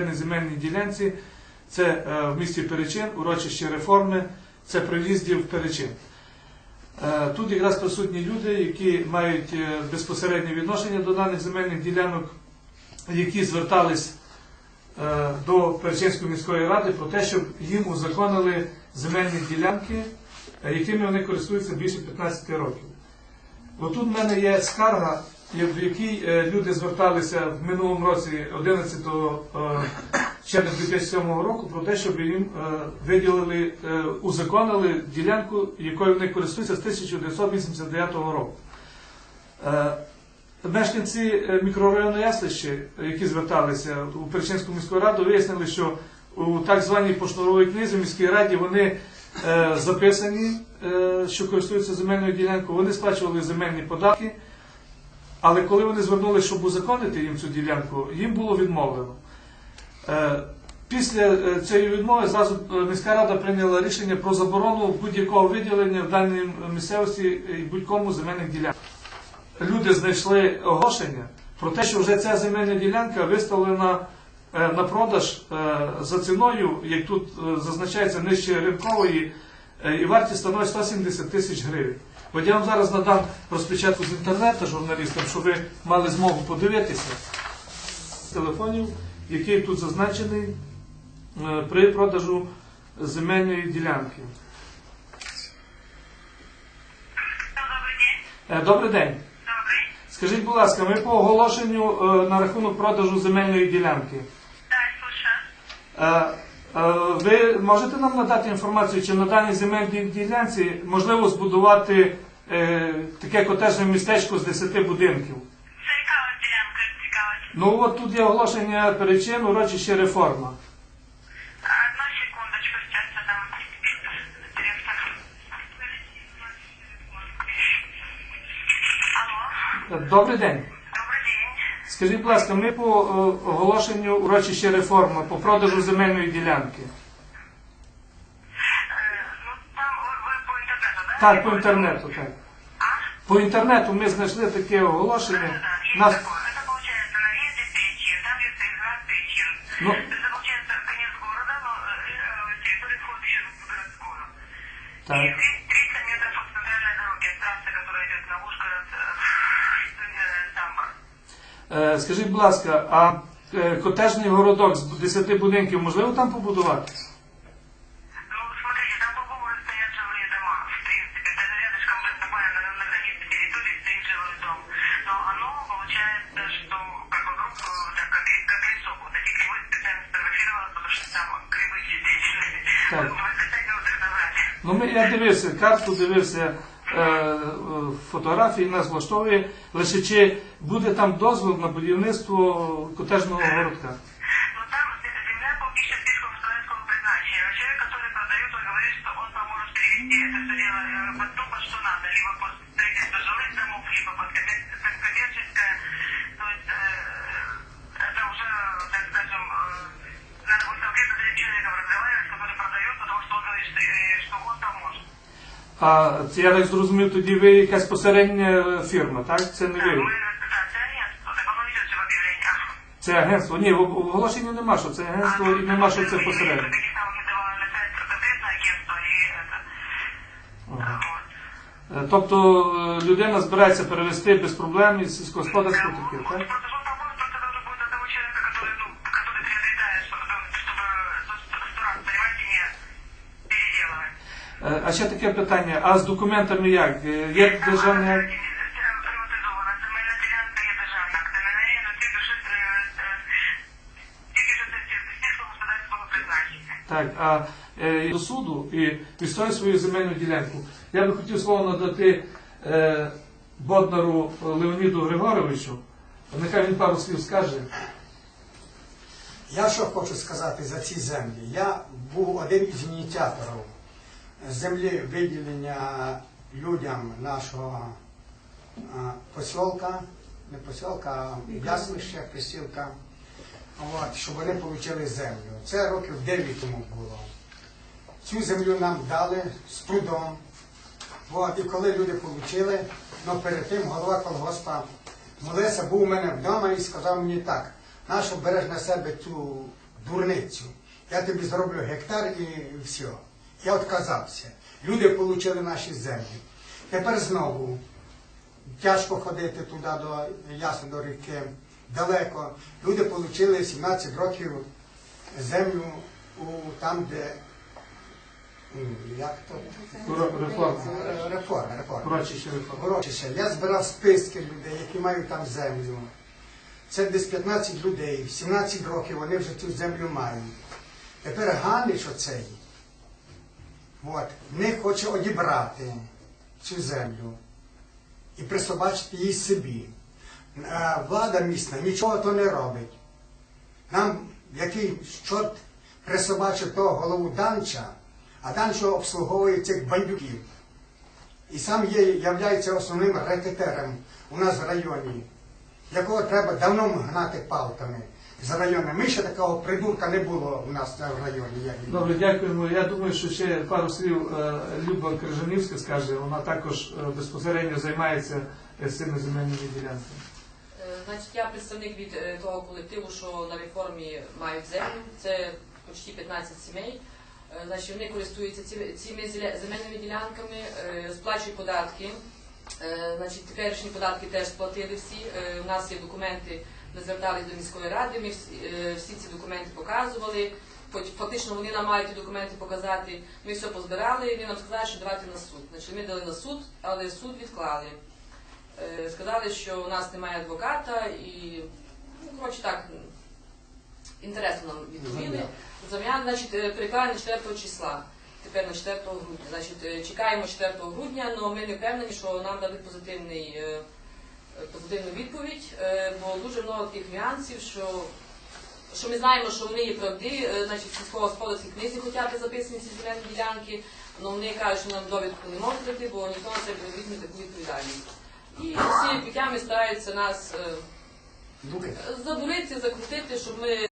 На земельній ділянці це е, в місті Перечин, урочище реформи, це приїздів Перечин. Е, Тут якраз присутні люди, які мають е, безпосереднє відношення до даних земельних ділянок, які звертались до Перечинської міської ради про те, щоб їм узаконили земельні ділянки, якими вони користуються більше 15 років. Отут в мене є скарга, в якій е, люди зверталися в минулому році 11 е, червня 2007 року про те, щоб їм е, виділили, е, узаконили ділянку, якою вони користуються з 1989 року. Мешканці мікрорайону Яслище, які зверталися у Перечинську міську раду, вияснили, що у так званій поштовій книзі в міській раді вони записані, що користуються земельною ділянкою, вони сплачували земельні податки, але коли вони звернулися, щоб узаконити їм цю ділянку, їм було відмовлено. Е, Після е, цієї відмови зразу е, міська рада прийняла рішення про заборону будь-якого виділення в даній місцевості і будь-кому земельних ділянок. Люди знайшли оголошення про те, що вже ця земельна ділянка виставлена на продаж за ціною, як тут зазначається нижче ринкової, і вартість становить 170 тисяч гривень. От я вам зараз надам розпечатку з інтернету журналістам, щоб ви мали змогу подивитися телефонів, який тут зазначений е, при продажу земельної ділянки. Добрий день. Е, Добрий день. Добрий. Скажіть, будь ласка, ми по оголошенню е, на рахунок продажу земельної ділянки. Так, слушаю. Е, Ви можете нам надати інформацію, чи на даній земельній ділянці можливо збудувати е, таке котежне містечко з 10 будинків? Це яка ось ділянка цікавить? Ну от тут є оголошення перечин, урочище реформа. Одну секундочку, сейчас я дам директор. Алло, Добрий день. добрий день. Скажіть, будь ласка, ми по е, оголошенню урочище реформа по продажу земельної ділянки. Е, Ну, там ви, ви по інтернету, да? Так, по інтернету, так. А? По інтернету ми знайшли таке оголошення. Да, есть Нас... такое. Это получается на въезде Перечин, там есть Изград Перечин. Ну. Это получается конец города, но э, э, территория входит еще в городскую. Так. И Скажіть, будь ласка, а е, котежний городок з 10 будинків можливо там побудувати? Ну, смотрите, там по Богу стоят жилые дома, в принципе. Это рядышком, буквально на, на границе территории стоит жилой дом. Но оно получается, что как вокруг, э, так, как, ри- как лесок, вот эти грибы специально сфотографировала, потому что там грибы действительно. Так. Вы хотите вот это брать? Ну, ми, я дивився карту, дивився е, е, фотографії, нас влаштовує. Лише чи буде там дозвіл на будівництво котежного городка? Но там земля по пищеспискому строительскому призначению. А Человек, который продает, он говорит, что он поможет перевести это все дело э, под то, под что надо. Либо под строительство жилых домов, А це я так зрозумів, тоді ви якась посередня фірма, так? Це не Да, ви. мы, да, это агентство, так оно идет в объявлениях. Це агентство. Ні, в в оголошенні нема, що це агентство і нема, що це посередньо. Каких там не давала на сайт конкретное агентство и это. Ага. Вот. Е, Тобто е, людина збирається перевести без проблем із сільськогосподарського таке, так? А ще таке питання, а з документами як? Е, Є державне... Приватизована земельна ділянка є державна. Це на неї на ці душі тільки що сільськогосподарського призначення. Так, а е, до суду і відстоює свою земельну ділянку. Я би хотів слово надати е, Боднару Леоніду Григоровичу. Нехай він пару слів скаже. Я що хочу сказати за ці землі. Я був один із ініціаторів землі виділення людям нашого посілка, не посілка, а яслище, присілка, от, щоб вони отримали землю. Це років 9 тому було. Цю землю нам дали з трудом. От, і коли люди отримали, ну перед тим голова колгоспа молився, був у мене вдома і сказав мені так, нащо береш на себе цю дурницю. Я тобі зроблю гектар і все. Я відказався. Люди отримали наші землі. Тепер знову тяжко ходити туди до ясно до ріки, далеко. Люди отримали 17 років землю у, там, де як то Реформа. Реформа, реформа. Урочище реформи. Урочище. Я збирав списки людей, які мають там землю. Це десь 15 людей, 17 років вони вже цю землю мають. Тепер Ганич оцей, от, не хоче одібрати цю землю і присобачити її собі. Е, Влада місна нічого то не робить. Нам який чорт присобачив того голову Данча, а Данчо обслуговує цих бандюків. І сам є, являється основним рекетером у нас в районі, якого треба давно гнати палками з району. Ми ще такого придурка не було у нас в районі. Добре, дякуємо. Я думаю, що ще пару слів е, Люба Крижанівська скаже. Вона також е, безпосередньо займається е, цими земельними ділянками. Значить, я представник від того колективу, що на реформі мають землю. Це почти 15 сімей. Значить, вони користуються цими земельними ділянками, сплачують податки. Значить, теперішні податки теж сплатили всі. У нас є документи, ми зверталися до міської ради, ми всі, е, ці документи показували. Фактично вони нам мають ті документи показати. Ми все позбирали, і вони нам сказали, що давайте на суд. Значить, ми дали на суд, але суд відклали. Е, Сказали, що у нас немає адвоката і, ну, коротше так, інтересно нам відповіли. Зам'ян, значить, е, переклали на 4 числа, тепер на 4 грудня. Значить, чекаємо 4 грудня, але ми не впевнені, що нам дадуть позитивний, позитивну відповідь, е, бо дуже багато таких нюансів, що, що ми знаємо, що вони є правди, е, значить, в сільськогосподарській книзі хочуть записані ці земельні ділянки, але вони кажуть, що нам довідку не можуть дати, бо ніхто на себе не візьме таку відповідальність. І всі пітями стараються нас е, задурити, закрутити, щоб ми